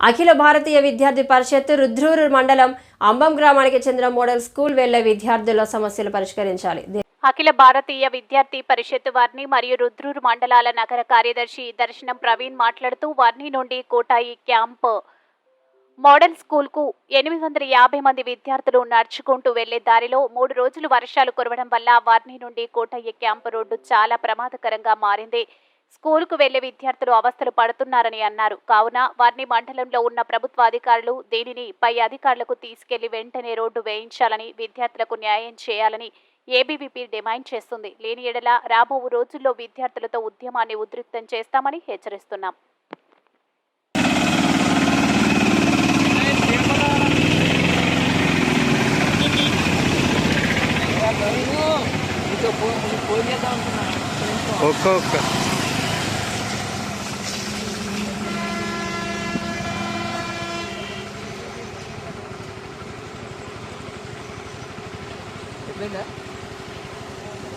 అఖిల భారతీయ విద్యార్థి పరిషత్ రుద్రూరు మండలం అంబం గ్రామానికి చెందిన మోడల్ స్కూల్ వెళ్ళే విద్యార్థుల సమస్యలు పరిష్కరించాలి. అఖిల భారతీయ విద్యార్థి పరిషత్ వారిని మరియు రుద్రూరు మండలాల నగర కార్యదర్శి దర్శనం ప్రవీణ్ మాట్లాడుతూ వారిని నుండి కోటాయి క్యాంప్ మోడల్ స్కూల్కు ఎనిమిది వందల యాభై మంది విద్యార్థులు నడుచుకుంటూ వెళ్ళే దారిలో మూడు రోజులు వర్షాలు కురవడం వల్ల వారిని నుండి కోటయ్య క్యాంప్ రోడ్డు చాలా ప్రమాదకరంగా మారింది. స్కూలుకు వెళ్ళే విద్యార్థులు అవస్థలు పడుతున్నారని అన్నారు. కావున వారిని మండలంలో ఉన్న ప్రభుత్వ అధికారులు దీనిని పై అధికారులకు తీసుకెళ్ళి వెంటనే రోడ్డు వేయించాలని విద్యార్థులకు న్యాయం చేయాలని ఏబీవీపీ డిమాండ్ చేస్తుంది. లేని ఎడల రాబో రోజుల్లో విద్యార్థులతో ఉద్యమాన్ని ఉద్రిక్తం చేస్తామని హెచ్చరిస్తున్నాం. ఒక్కొక్క winner.